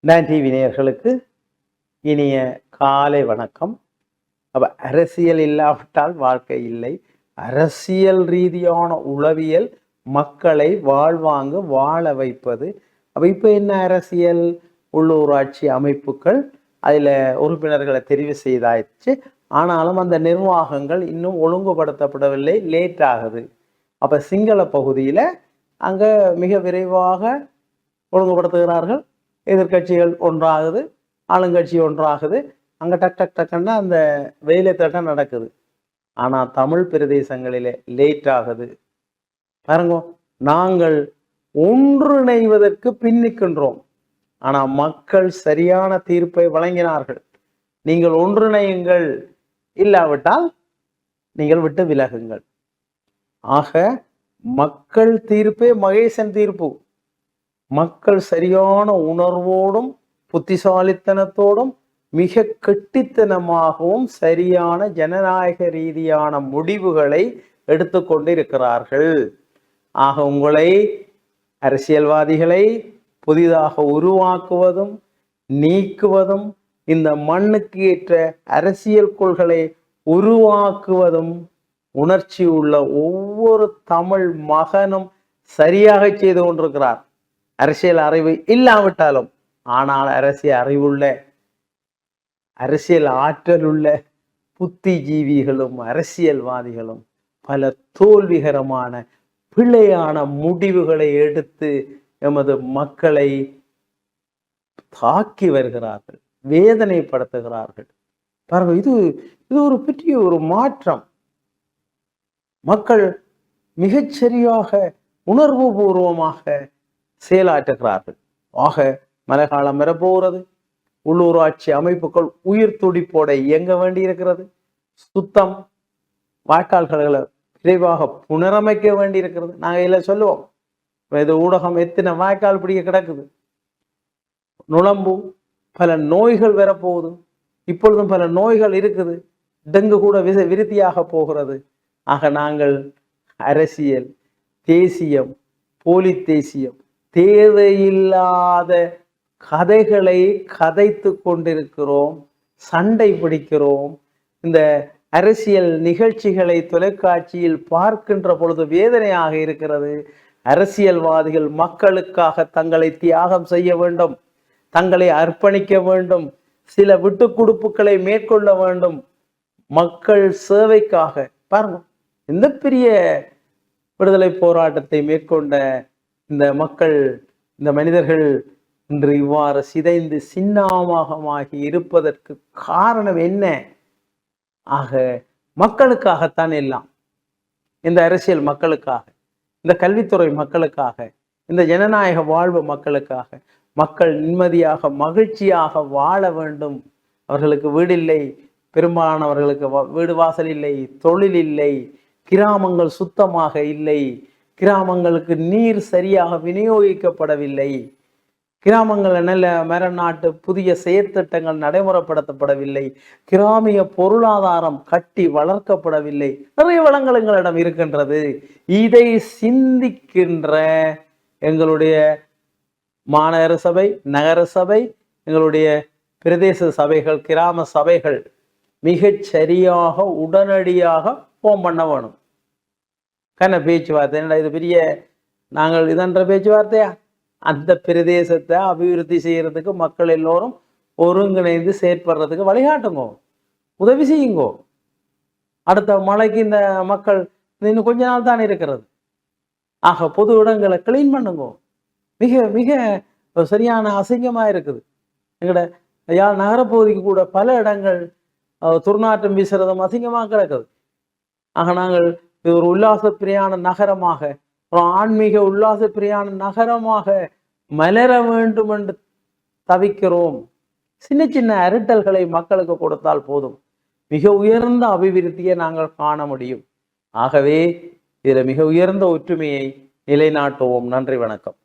நன்றி டிவி இனிய காலை வணக்கம். அப்போ அரசியல் இல்லாவிட்டால் வாழ்க்கை இல்லை. அரசியல் ரீதியான உளவியல் மக்களை வாழ்வாங்க வாழ வைப்பது. அப்போ இப்போ என்ன அரசியல்? உள்ளூராட்சி அமைப்புகள் அதில் உறுப்பினர்களை தெரிவு செய்தாச்சு. ஆனாலும் அந்த நிர்வாகங்கள் இன்னும் ஒழுங்குபடுத்தப்படவில்லை லேட் ஆகுது. அப்போ சிங்கள பகுதியில் அங்கே மிக விரைவாக ஒழுங்குபடுத்துகிறார்கள். எதிர்க்கட்சிகள் ஒன்றாகுது ஆளுங்கட்சி ஒன்றாகுது. அங்கே டக் டக் டக்குன்னா அந்த வேலை தட்டம் நடக்குது. ஆனால் தமிழ் பிரதேசங்களிலே லேட் ஆகுது. பாருங்க நாங்கள் ஒன்றிணைவதற்கு பின்னிக்கின்றோம் ஆனால் மக்கள் சரியான தீர்ப்பை வழங்கினார்கள். நீங்கள் ஒன்றிணையுங்கள். இல்லாவிட்டால் நீங்கள் விட்டு விலகுங்கள். ஆக மக்கள் தீர்ப்பே மகேசன் தீர்ப்பு. மக்கள் சரியான உணர்வோடும் புத்திசாலித்தனத்தோடும் மிக கெட்டித்தனமாகவும் சரியான ஜனநாயக ரீதியான முடிவுகளை எடுத்துக்கொண்டிருக்கிறார்கள் ஆக உங்களை அரசியல்வாதிகளை புதிதாக உருவாக்குவதும் நீக்குவதும் இந்த மண்ணுக்கு ஏற்ற அரசியல் கொள்களை உருவாக்குவதும் உணர்ச்சி உள்ள ஒவ்வொரு தமிழ் மகனும் சரியாக செய்து கொண்டிருக்கிறார். அரசியல் அறிவு இல்லாவிட்டாலும் ஆனால் அரசியல் அறிவுள்ள அரசியல் ஆற்றலுள்ள புத்திஜீவிகளும் அரசியல்வாதிகளும் பல தோல்விகரமான பிழையான முடிவுகளை எடுத்து எமது மக்களை தாக்கி வருகிறார்கள். வேதனைப்படுத்துகிறார்கள். பாருங்க இது இது ஒரு பெரிய ஒரு மாற்றம். மக்கள் மிகச்சரியாக உணர்வு பூர்வமாக செயலாற்றுகிறார்கள். ஆக மழைக்காலம் வரப்போகிறது. உள்ளூராட்சி அமைப்புகள் உயிர் துடிப்போட இயங்க வேண்டியிருக்கிறது. சுத்தம் வாய்க்கால்களை விரைவாக புனரமைக்க வேண்டியிருக்கிறது. நாங்கள் இதில் சொல்லுவோம். இது ஊடகம் எத்தனை வாய்க்கால் பிடிக்க கிடக்குது. நுழம்பு பல நோய்கள் வரப்போகுது. இப்பொழுதும் பல நோய்கள் இருக்குது. டெங்கு கூட விச விருத்தியாக போகிறது. ஆக நாங்கள் அரசியல் தேசியம் போலி தேசியம் தேவையில்லாத கதைகளை கதைத்து கொண்டிருக்கிறோம் சண்டை பிடிக்கிறோம். இந்த அரசியல் நிகழ்ச்சிகளை தொலைக்காட்சியில் பார்க்கின்ற பொழுது வேதனையாக இருக்கிறது. அரசியல்வாதிகள் மக்களுக்காக தங்களை தியாகம் செய்ய வேண்டும். தங்களை அர்ப்பணிக்க வேண்டும். சில விட்டு கொடுப்புகளை மேற்கொள்ள வேண்டும். மக்கள் சேவைக்காக. பாருங்க இந்த பெரிய விடுதலை போராட்டத்தை மேற்கொண்ட இந்த மக்கள் இந்த மனிதர்கள் இன்று இவ்வாறு சிதைந்து சின்னாமகமாகி இருப்பதற்கு காரணம் என்ன? ஆக மக்களுக்காகத்தான் எல்லாம். இந்த அரசியல் மக்களுக்காக இந்த கல்வித்துறை மக்களுக்காக இந்த ஜனநாயக வாழ்வு மக்களுக்காக மக்கள் நிம்மதியாக மகிழ்ச்சியாக வாழ வேண்டும். அவர்களுக்கு வீடு இல்லை பெரும்பாலானவர்களுக்கு வீடு வாசல் இல்லை தொழில் இல்லை கிராமங்கள் சுத்தமாக இல்லை கிராமங்களுக்கு நீர் சரியாக விநியோகிக்கப்படவில்லை கிராமங்களில் நல்ல மரநாட்டு புதிய செயற்திட்டங்கள் நடைமுறைப்படுத்தப்படவில்லை கிராமிய பொருளாதாரம் கட்டி வளர்க்கப்படவில்லை. நிறைய வளங்கள் எங்களிடம் இருக்கின்றது. இதை சிந்திக்கின்ற எங்களுடைய மாநகர சபை நகர சபை எங்களுடைய பிரதேச சபைகள் கிராம சபைகள் மிகச்சரியாக உடனடியாக ஃபோன் பண்ண வேணும். கன பேச்சுவார்த்தை என்னடா இது பெரிய நாங்கள் இதன்ற பேச்சுவார்த்தையா? அந்த பிரதேசத்தை அபிவிருத்தி செய்யறதுக்கு மக்கள் எல்லோரும் ஒருங்கிணைந்து செயற்படுறதுக்கு வழிகாட்டுங்கோ. உதவி செய்யுங்கோ. அடுத்த மழைக்கு இந்த மக்கள் இன்னும் கொஞ்ச நாள் தான் இருக்கிறது. ஆக பொது இடங்களை க்ளீன் பண்ணுங்கோ. மிக மிக சரியான அசிங்கமா இருக்குது. எங்கட யாழ் நகரப்பகுதிக்கு கூட பல இடங்கள் அஹ், துர்நாற்றம் வீசுறதும் அசிங்கமா கிடக்குது. ஆக நாங்கள் இது ஒரு உல்லாச பிரியான நகரமாக ஒரு ஆன்மீக உல்லாச பிரியான நகரமாக மலர வேண்டும் என்று தவிக்கிறோம். சின்ன சின்ன அரட்டல்களை மக்களுக்கு கொடுத்தால் போதும். மிக உயர்ந்த அபிவிருத்தியை நாங்கள் காண முடியும். ஆகவே இதில் மிக உயர்ந்த ஒற்றுமையை நிலைநாட்டுவோம். நன்றி வணக்கம்.